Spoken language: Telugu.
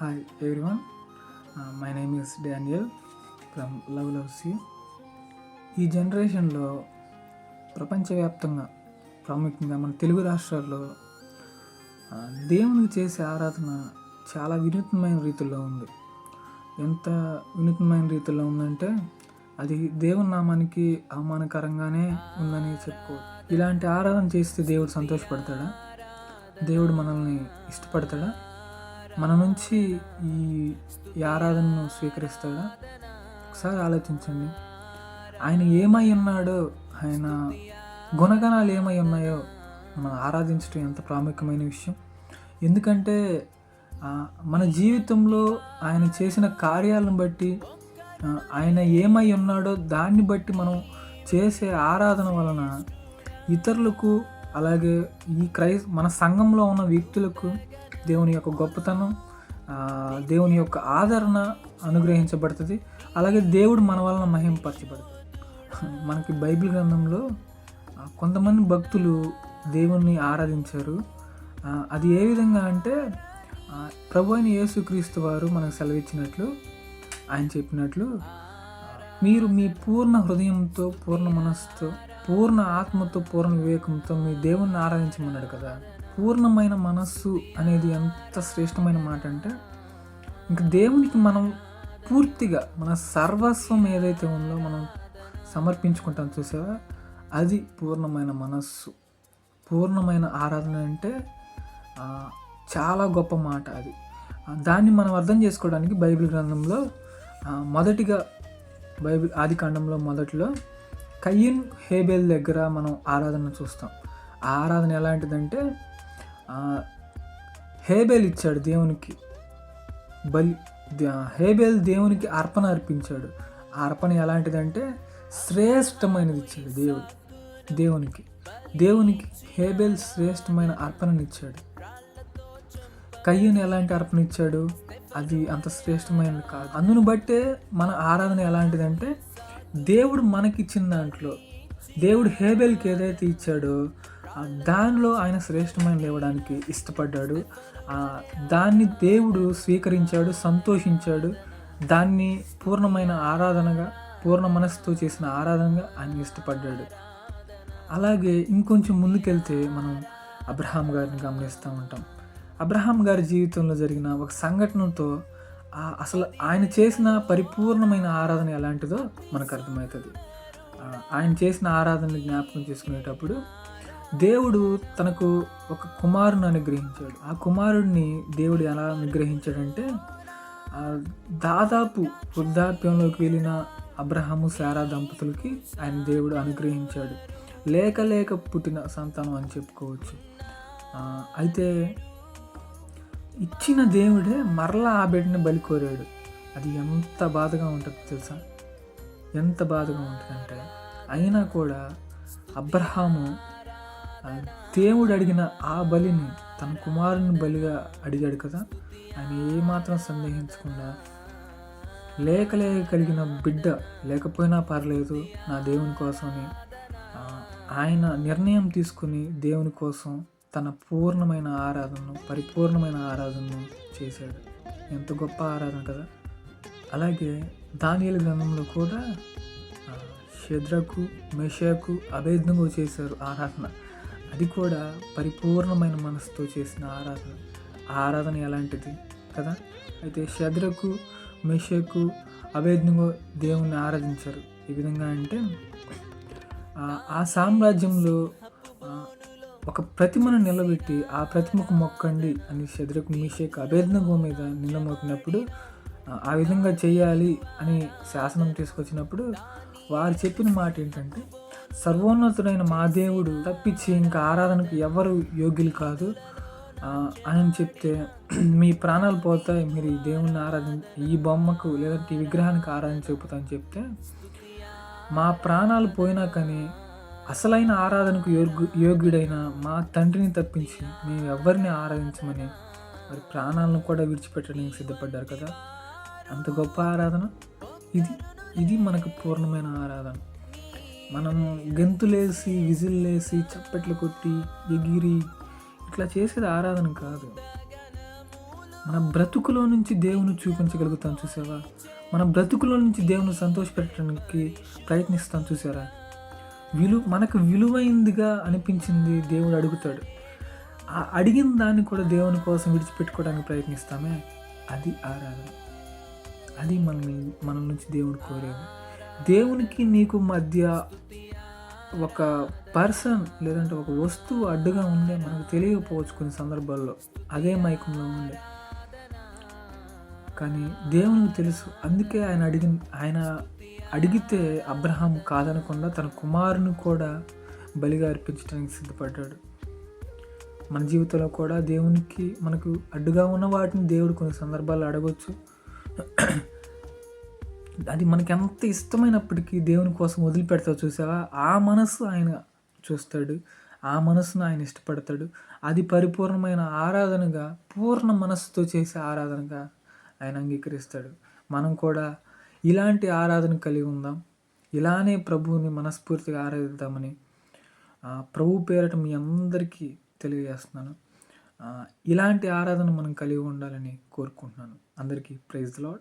Hi everyone my name is Daniel from love love C ఈ జనరేషన్లో ప్రపంచవ్యాప్తంగా ప్రాముఖ్యంగా మన తెలుగు రాష్ట్రాల్లో దేవునికి చేసే ఆరాధన చాలా వినూత్నమైన రీతిలో ఉంది. ఎంత వినూత్నమైన రీతిలో ఉందంటే అది దేవుని నామానికి అవమానకరంగానే ఉందని చెప్పుకోవచ్చు. ఇలాంటి ఆరాధన చేస్తే దేవుడు సంతోషపడతాడా? దేవుడు మనల్ని ఇష్టపడతాడా? మన నుంచి ఈ ఈ ఆరాధనను స్వీకరిస్తాడా? ఒకసారి ఆలోచించండి. ఆయన ఏమై ఉన్నాడో ఆయన గుణగణాలు ఏమై ఉన్నాయో మనం ఆరాధించడం ఎంత ప్రాముఖ్యమైన విషయం. ఎందుకంటే మన జీవితంలో ఆయన చేసిన కార్యాలను బట్టి ఆయన ఏమై ఉన్నాడో దాన్ని బట్టి మనం చేసే ఆరాధన వలన ఇతరులకు అలాగే ఈ క్రై మన సంఘంలో ఉన్న వ్యక్తులకు దేవుని యొక్క గొప్పతనం దేవుని యొక్క ఆదరణ అనుగ్రహించబడుతుంది. అలాగే దేవుడు మన వలన మహింపరచబడుతుంది. మనకి బైబిల్ గ్రంథంలో కొంతమంది భక్తులు దేవుణ్ణి ఆరాధించారు. అది ఏ విధంగా అంటే ప్రభు అయిన యేసుక్రీస్తు వారు మనకు సెలవిచ్చినట్లు ఆయన చెప్పినట్లు మీరు మీ పూర్ణ హృదయంతో పూర్ణ మనస్సుతో పూర్ణ ఆత్మతో పూర్ణ వివేకంతో మీ దేవుణ్ణి ఆరాధించమన్నాడు కదా. పూర్ణమైన మనస్సు అనేది ఎంత శ్రేష్టమైన మాట అంటే ఇంక దేవునికి మనం పూర్తిగా మన సర్వస్వం ఏదైతే ఉందో మనం సమర్పించుకుంటాం చూసావా? అది పూర్ణమైన మనస్సు. పూర్ణమైన ఆరాధన అంటే చాలా గొప్ప మాట అది. దాన్ని మనం అర్థం చేసుకోవడానికి బైబిల్ గ్రంథంలో మొదటిగా బైబిల్ ఆది కాండంలో మొదట్లో కయ్యన్ హేబెల్ దగ్గర మనం ఆరాధన చూస్తాం. ఆ ఆరాధన ఎలాంటిదంటే హేబెల్ ఇచ్చాడు దేవునికి. బలి ద- హేబెల్ దేవునికి అర్పణ అర్పించాడు. ఆ అర్పణ ఎలాంటిదంటే శ్రేష్టమైనది ఇచ్చాడు దేవుడు దేవునికి. దేవునికి హేబెల్ శ్రేష్టమైన అర్పణనిచ్చాడు కయ్యను ఎలాంటి అర్పణ ఇచ్చాడు? అది అంత శ్రేష్టమైనది కాదు. అందును బట్టే మన ఆరాధన ఎలాంటిదంటే దేవుడు మనకిచ్చిన దాంట్లో దేవుడు హేబెల్కి ఏదైతే ఇచ్చాడో దానిలో ఆయన శ్రేష్టమైన లేవడానికి ఇష్టపడ్డాడు. దాన్ని దేవుడు స్వీకరించాడు సంతోషించాడు. దాన్ని పూర్ణమైన ఆరాధనగా పూర్ణ మనసుతో చేసిన ఆరాధనగా ఆయన ఇష్టపడ్డాడు. అలాగే ఇంకొంచెం ముందుకెళ్తే మనం అబ్రహాం గారిని గమనిస్తూ ఉంటాం. అబ్రహాం గారి జీవితంలో జరిగిన ఒక సంఘటనతో అసలు ఆయన చేసిన పరిపూర్ణమైన ఆరాధన ఎలాంటిదో మనకు అర్థమవుతుంది. ఆయన చేసిన ఆరాధన జ్ఞాపకం చేసుకునేటప్పుడు దేవుడు తనకు ఒక కుమారుని అనుగ్రహించాడు. ఆ కుమారుడిని దేవుడు ఎలా అనుగ్రహించాడంటే దాదాపు వృద్ధాప్యంలోకి వెళ్ళిన అబ్రహాము శారా దంపతులకి ఆయన దేవుడు అనుగ్రహించాడు. లేక లేక పుట్టిన సంతానం అని చెప్పుకోవచ్చు. అయితే ఇచ్చిన దేవుడే మరలా ఆ బిడ్డని బలి కోరాడు. అది ఎంత బాధగా ఉంటుంది తెలుసా? ఎంత బాధగా ఉంటుందంటే అయినా కూడా అబ్రహాము దేవుడు అడిగిన ఆ బలిని తన కుమారుని బలిగా అడిగాడు కదా ఆయన ఏమాత్రం సందేహించకుండా లేక కలిగిన బిడ్డ లేకపోయినా పర్లేదు నా దేవుని కోసమని ఆయన నిర్ణయం తీసుకుని దేవుని కోసం తన పూర్ణమైన ఆరాధనను పరిపూర్ణమైన ఆరాధనను చేశాడు. ఎంత గొప్ప ఆరాధన కదా. అలాగే దానియల గ్రంథంలో కూడా శద్రకు షద్రకు మెషకు అభేదంగా చేశారు ఆరాధన. అది కూడా పరిపూర్ణమైన మనసుతో చేసిన ఆరాధన. ఆ ఆరాధన ఎలాంటిది? కదా? అయితే శద్రకు మెషకు అభేదనగా దేవుణ్ణి ఆరాధించారు. ఈ విధంగా అంటే ఆ- సామ్రాజ్యంలో ఒక ప్రతిమను నిలబెట్టి ఆ ప్రతిమకు మొక్కండి అని శద్రకు మిషేక్ అభేదనగో మీద నిలమోపినప్పుడు ఆ విధంగా చేయాలి అని శాసనం తీసుకొచ్చినప్పుడు వారు చెప్పిన మాట ఏంటంటే సర్వోన్నతుడైన మా దేవుడు తప్పించి ఇంకా ఆరాధనకు ఎవరు యోగ్యులు కాదు అని చెప్తే మీ ప్రాణాలు పోతాయి మీరు ఈ దేవుణ్ణి ఆరాధన ఈ బొమ్మకు లేదంటే ఈ విగ్రహానికి ఆరాధన చెబుతా చెప్తే మా ప్రాణాలు పోయినా కానీ అసలైన ఆరాధనకు యోగ్యు యోగ్యుడైన మా తండ్రిని తప్పించి మేము ఎవరిని ఆరాధించమని మరి ప్రాణాలను కూడా విడిచిపెట్టడానికి సిద్ధపడ్డారు కదా. అంత గొప్ప ఆరాధన. ఇది ఇది మనకు పూర్ణమైన ఆరాధన. మనం గెంతులేసి విజిల్లేసి చప్పట్లు కొట్టి ఎగిరి ఇట్లా చేసేది ఆరాధన కాదు. మన బ్రతుకులో నుంచి దేవుని చూపించగలుగుతాం చూసావా? మన బ్రతుకులో నుంచి దేవుని సంతోషపెట్టడానికి ప్రయత్నిస్తాం చూసారా? విలు మనకు విలువైందిగా అనిపించింది దేవుడు అడుగుతాడు. ఆ అడిగిన దాన్ని కూడా దేవుని కోసం విడిచిపెట్టుకోవడానికి ప్రయత్నిస్తామే? అది ఆరాధన. అది మన మన నుంచి దేవుడు కోరేది. దేవునికి నీకు మధ్య ఒక పర్సన్ లేదంటే ఒక వస్తువు అడ్డుగా ఉందే మనకు తెలియకపోవచ్చు కొన్ని సందర్భాల్లో. అదే మైకంలో ఉండే. కానీ దేవునికి తెలుసు. అందుకే ఆయన అడిగి ఆయన అడిగితే అబ్రహాం కాదనకుండా తన కుమారుని కూడా బలిగా అర్పించడానికి సిద్ధపడ్డాడు. మన జీవితంలో కూడా దేవునికి మనకు అడ్డుగా ఉన్న వాటిని దేవుడు కొన్ని సందర్భాల్లో అడగవచ్చు అది మనకి ఎంత ఇష్టమైనప్పటికీ దేవుని కోసం వదిలిపెడతావు చూసావా? ఆ మనసు ఆయన చూస్తాడు. ఆ మనసును ఆయన ఇష్టపడతాడు. అది పరిపూర్ణమైన ఆరాధనగా పూర్ణ మనస్సుతో చేసే ఆరాధనగా ఆయన అంగీకరిస్తాడు. మనం కూడా ఇలాంటి ఆరాధన కలిగి ఉందాం. ఇలానే ప్రభువుని మనస్ఫూర్తిగా ఆరాధిద్దామని ప్రభు పేరట మీ అందరికీ తెలియజేస్తున్నాను. ఇలాంటి ఆరాధన మనం కలిగి ఉండాలని కోరుకుంటున్నాను. అందరికీ ప్రైజ్ లాడ్